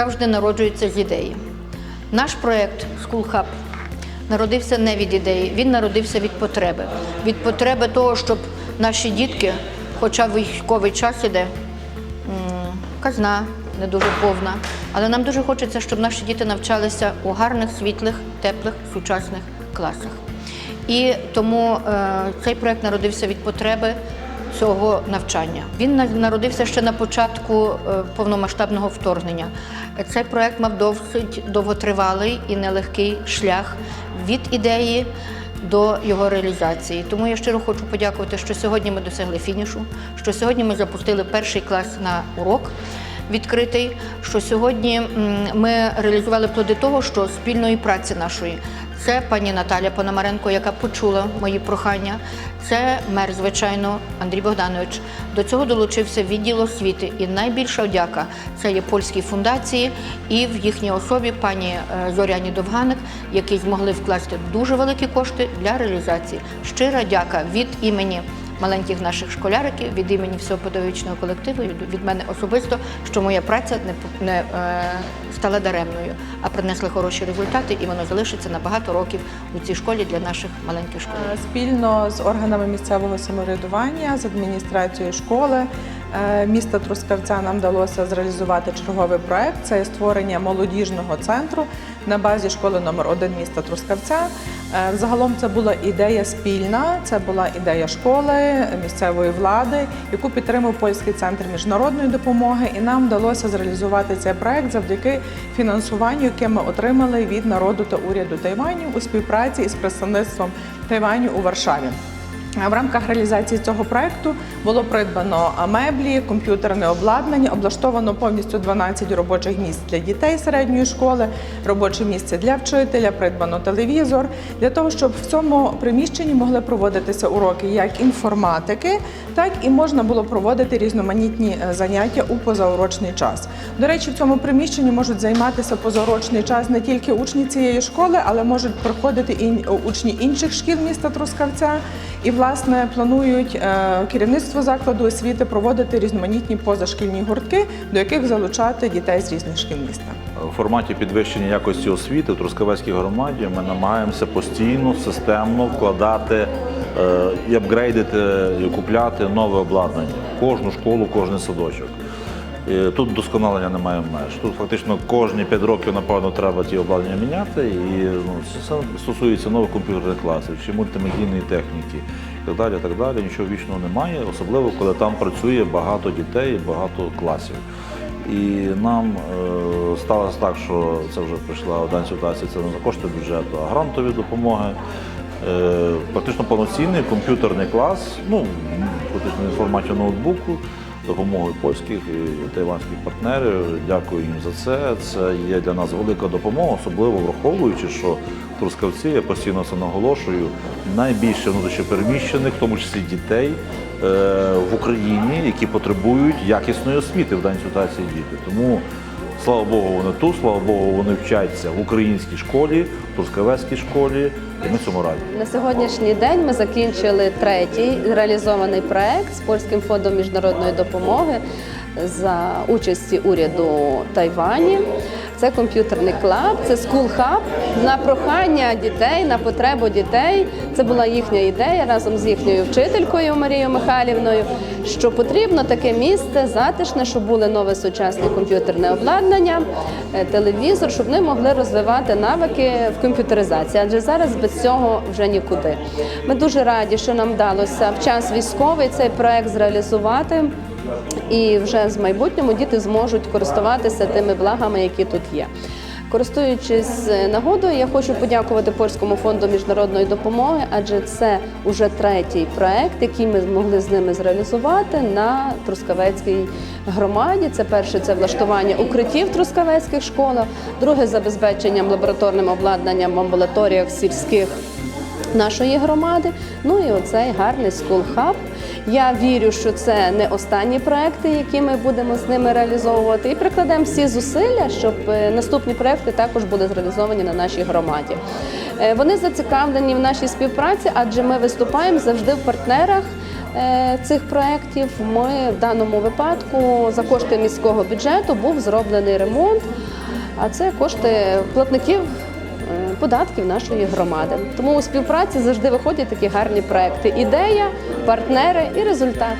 завжди народжується з ідеї. Наш проєкт School Hub народився не від ідеї, він народився від потреби. Від потреби того, щоб наші дітки, хоча військовий час іде, казна не дуже повна, але нам дуже хочеться, щоб наші діти навчалися у гарних, світлих, теплих, сучасних класах. І тому е, цей проект народився від потреби цього навчання. Він народився ще на початку е, повномасштабного вторгнення. Цей проект мав досить довготривалий і нелегкий шлях від ідеї до його реалізації. Тому я щиро хочу подякувати, що сьогодні ми досягли фінішу, що сьогодні ми запустили перший клас на урок відкритий. Що сьогодні ми реалізували плоди того, що спільної праці нашої. Це пані Наталя Пономаренко, яка почула мої прохання. Це мер, звичайно, Андрій Богданович. До цього долучився відділ освіти. І найбільша дяка це є польські фундації і в їхній особі пані е, Зоряні Довганик, які змогли вкласти дуже великі кошти для реалізації. Щира дяка від імені маленьких наших школяриків, від імені всього педагогічного колективу, від- мене особисто, що моя праця не, не е, стала даремною, а принесла хороші результати, і воно залишиться на багато років у цій школі для наших маленьких школярів. Е, Спільно з органами місцевого самоврядування, з адміністрацією школи міста Трускавця нам вдалося зреалізувати черговий проект. Це створення молодіжного центру на базі школи номер 1 міста Трускавця. Е, Загалом це була ідея спільна, це була ідея школи, місцевої влади, яку підтримав польський центр міжнародної допомоги. І нам вдалося зреалізувати цей проект завдяки фінансуванню, яке ми отримали від народу та уряду Тайваню у співпраці із представництвом Тайваню у Варшаві. В рамках реалізації цього проекту було придбано меблі, комп'ютерне обладнання, облаштовано повністю 12 робочих місць для дітей середньої школи, робоче місце для вчителя, придбано телевізор для того, щоб в цьому приміщенні могли проводитися уроки як інформатики, так і можна було проводити різноманітні е, заняття у позаурочний час. До речі, в цьому приміщенні можуть займатися позаурочний час не тільки учні цієї школи, але можуть приходити і учні інших шкіл міста Трускавця. І власне планують е, керівництво закладу освіти проводити різноманітні позашкільні гуртки, до яких залучати дітей з різних шкіл міста. У форматі підвищення якості освіти в Трускавецькій громаді ми намагаємося постійно, системно вкладати е, і апгрейдити, і купляти нове обладнання. Кожну школу, кожен садочок. І Тут досконалення немає меж. Тут фактично кожні 5 років, напевно, треба ті обладнання міняти. І ну, це стосується нових комп'ютерних класів чи мультимедійної техніки і так далі. так далі. Нічого вічного немає, особливо коли там працює багато дітей, багато класів. І нам е, сталося так, що це вже прийшла одна ситуація, це не за кошти бюджету, а грантові допомоги. Е, практично повноцінний комп'ютерний клас, ну, фактично в форматі ноутбуку, допомогою польських і тайванських партнерів. Дякую їм за це. Це є для нас велика допомога, особливо враховуючи, що Трускавці, я постійно це наголошую, найбільше внутрішньопереміщених, в тому числі дітей, е, в Україні, які потребують якісної освіти в даній ситуації діти. Тому слава Богу, вони тут, слава Богу, вони вчаться в українській школі, в турскавецькій школі, і ми цьому раді. На сьогоднішній день ми закінчили третій реалізований проект з польським фондом міжнародної допомоги за участі уряду Тайвані. Це комп'ютерний клаб, це School Hub. На прохання дітей, на потребу дітей. Це була їхня ідея разом з їхньою вчителькою Марією Михайлівною. Що потрібно таке місце затишне, щоб було нове сучасне комп'ютерне обладнання, е, телевізор, щоб вони могли розвивати навики в комп'ютеризації. Адже зараз без цього вже нікуди. Ми дуже раді, що нам вдалося в час військовий цей проект зреалізувати. І вже з майбутньому діти зможуть користуватися тими благами, які тут є. Користуючись е, нагодою, я хочу подякувати Польському фонду міжнародної допомоги, адже це уже третій проект, який ми змогли з ними зреалізувати на Трускавецькій громаді. Це перше це влаштування укриттів в трускавецьких школах, друге забезпеченням лабораторним обладнанням в амбулаторіях сільських нашої громади. Ну і оцей гарний School Hub. Я вірю, що це не останні проекти, які ми будемо з ними реалізовувати, і прикладемо всі зусилля, щоб е, наступні проекти також були зреалізовані на нашій громаді. Е, Вони зацікавлені в нашій співпраці, адже ми виступаємо завжди в партнерах е, цих проєктів, ми в даному випадку за кошти міського бюджету був зроблений ремонт, а це кошти платників податків нашої громади. Тому у співпраці завжди виходять такі гарні проекти. Ідея, партнери і результат.